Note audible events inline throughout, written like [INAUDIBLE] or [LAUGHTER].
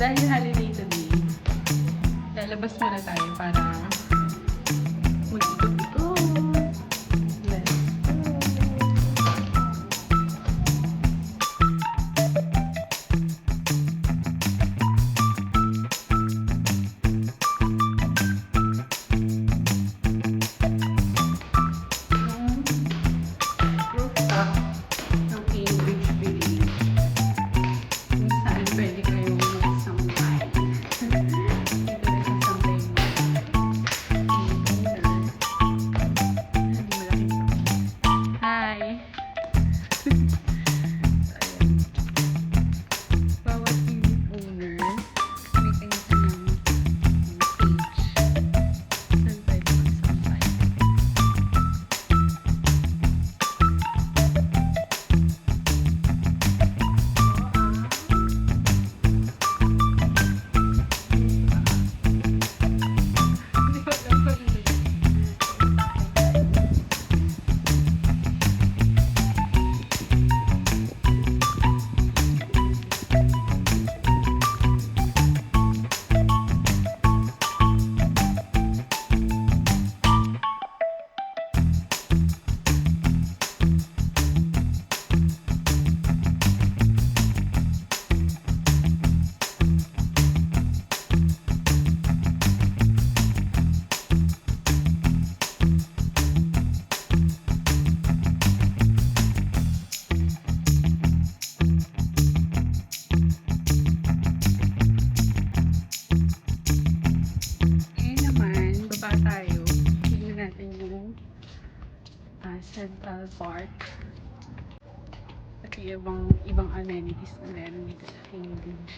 Dahil holiday today, lalabas muna tayo para Park. At ibang, ibang amenities na meron dito sa Cambridge.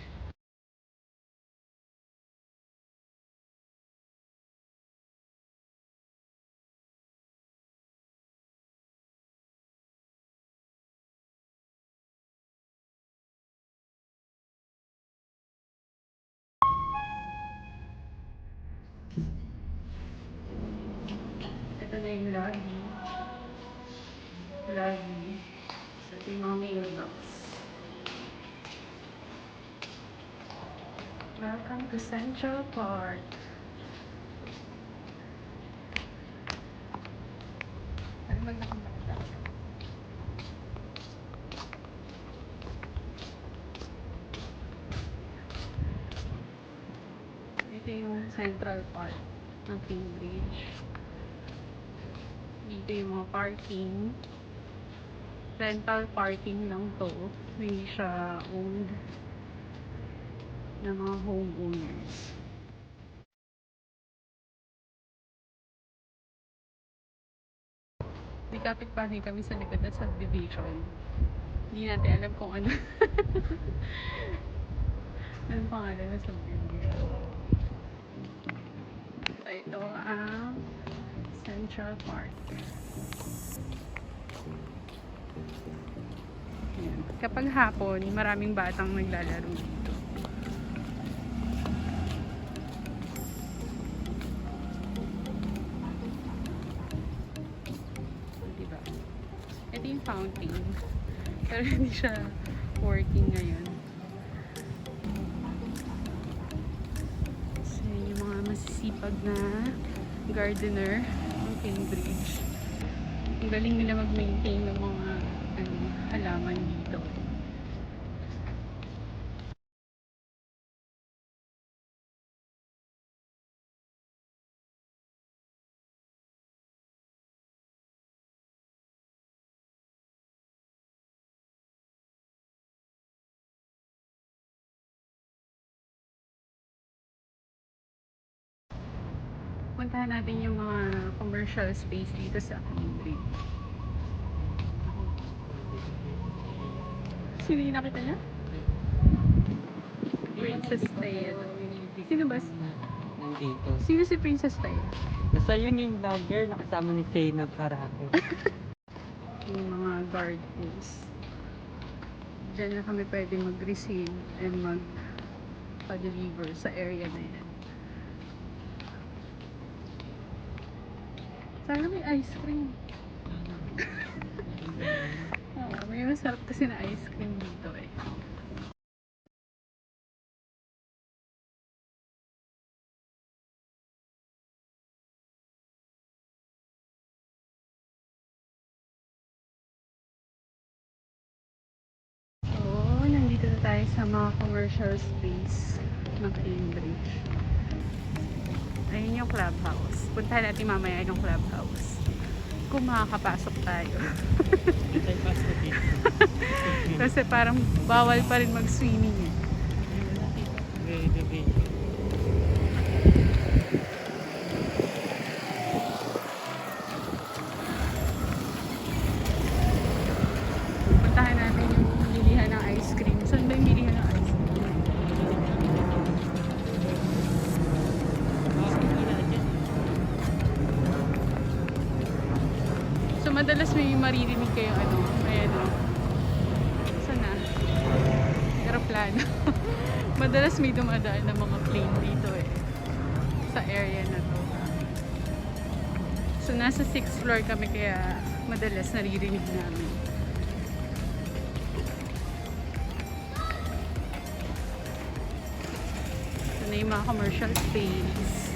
Ito na yung lobby. So, ito yung mga mailbox. Welcome to Central Park. Ano magnakamata? Ito yung Central Park ng Cambridge. Dito yung mga parking. Rental parking lang to. Hindi siya owned ng mga homeowners. Di kapit-bahay kami sa likod ng subdivision. Hindi natin alam kung ano. [LAUGHS] Anong pangalan ng subdivision? Ito ang Central Park. Kapag hapon, maraming batang naglalaro dito. Diba? Ito yung fountain. Pero hindi siya working ngayon. So, yun yung mga masisipag na gardener ng Cambridge. Ang galing nila mag-maintain ng mga ano, halaman dito. Puntahan natin yung mga commercial space dito sa Cambridge. Sino yung nakita niya? Princess Leia. Sino ba? Nandito. Sino si Princess Leia? Basta yun yung vlogger na kasama ni Shayna Caraco. [LAUGHS] Yung mga gardens. Diyan na kami pwede mag-receive and mag-deliver sa area na yan. Sana may ice cream. May masarap kasi na ice cream dito eh. So, nandito tayo sa mga commercial space ng Cambridge. Ayun yung clubhouse. Puntahan natin mamaya yung clubhouse. Kung makakapasok tayo. [LAUGHS] Kasi parang bawal pa rin mag-swimming eh. Maririnig kayo ano, ayan o. Saan na? Aeroplano. [LAUGHS] madalas may dumadaan ng mga plane dito eh. Sa area na to. So nasa 6th floor kami kaya madalas naririnig namin. Ito na yung mga commercial space.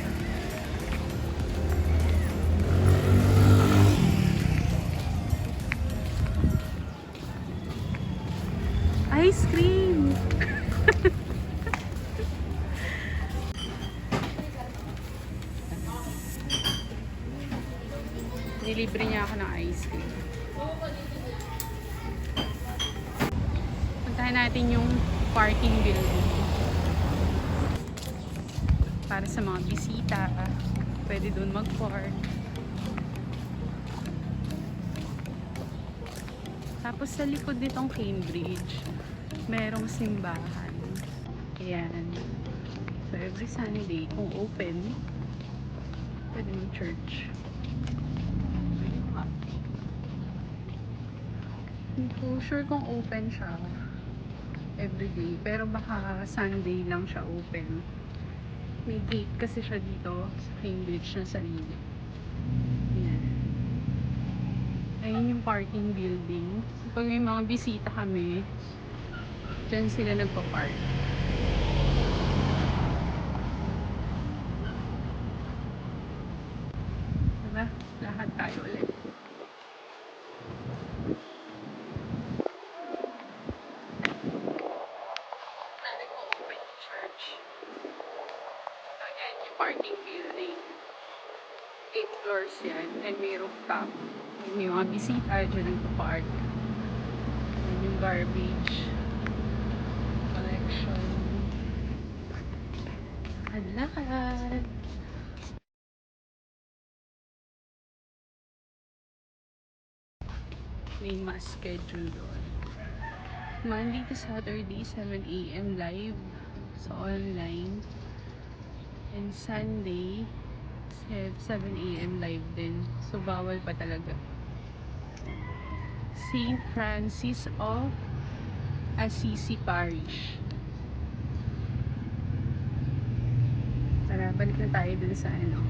Para sa mga bisita, pwede doon mag-park. Tapos sa likod nitong Cambridge, merong simbahan. Ayan. So every Sunday, kung open, pwede. Ayun nga. Hindi ko sure kung open siya everyday. Pero baka Sunday lang siya open. May gate kasi siya dito sa Cambridge na sarili. Ayan. Ayun yung parking building. Pag may mga bisita kami, dyan sila nagpa-park. Diba? Lahat tayo ulit. Pwede ko open yung church. Ayan yung parking building. 8 floors yan. And may rooftop. May mga bisita dyan nagpa-park. Ayan yung garbage collection. Lakad-lakad. May mas schedule doon. Monday to Saturday, 7 a.m. live sa online. And Sunday, 7 a.m. live din. So, bawal pa talaga. St. Francis of Assisi Parish. Tara, balik na tayo dun sa ano.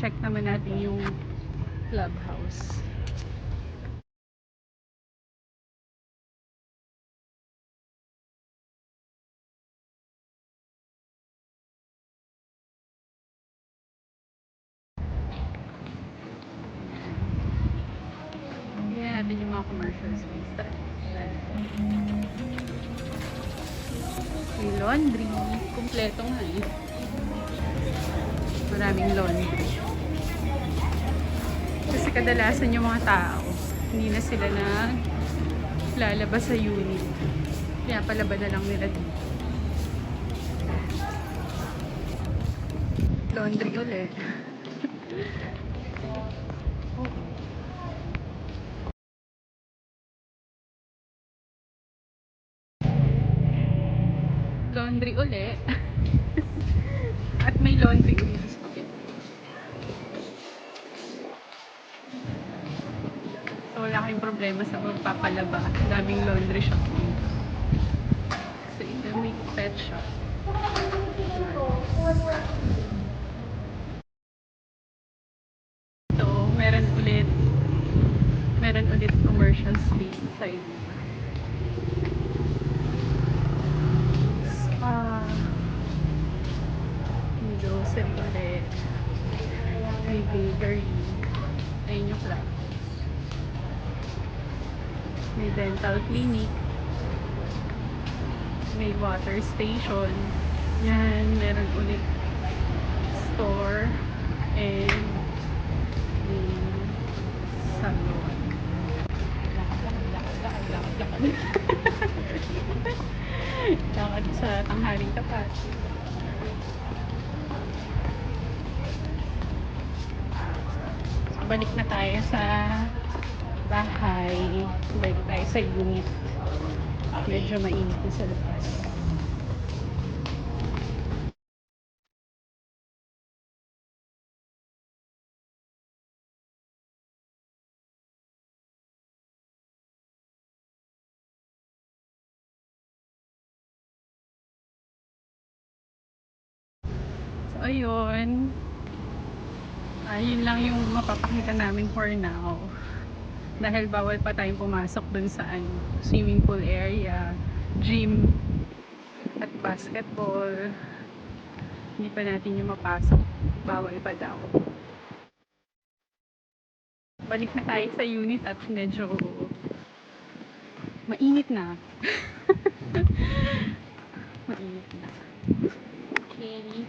Check naman natin yung clubhouse. Mga commercial space. Tara. May laundry. Kompleto nga eh. Maraming laundry. Kasi kadalasan yung mga tao, hindi na sila na lalabas sa unit. Kaya palaba na lang nila dito. Laundry ulit. Laundry uli. At may laundry uli sa spaghetti. So wala kayong problema sa magpapalaba. Daming laundry shop dito. Ito may pet shop meron ulit meron ulit commercial space sa side dito. Spa. May grocery ulit. May bakery. Ayun yung clubhouse. May water station. Yan, meron ulit store and may salon. Lakad [LAUGHS] sa tanghaling tapat. So, balik na tayo sa bahay. Balik tayo sa unit. Medyo mainit na sa labas. So, ayun. Ayun lang yung mapapakita namin for now. Dahil bawal pa tayong pumasok dun sa ano, swimming pool area, gym, at basketball. Hindi pa natin yung mapasok. Bawal pa daw. Balik na tayo sa unit at medyo mainit na. [LAUGHS] mainit na. Okay.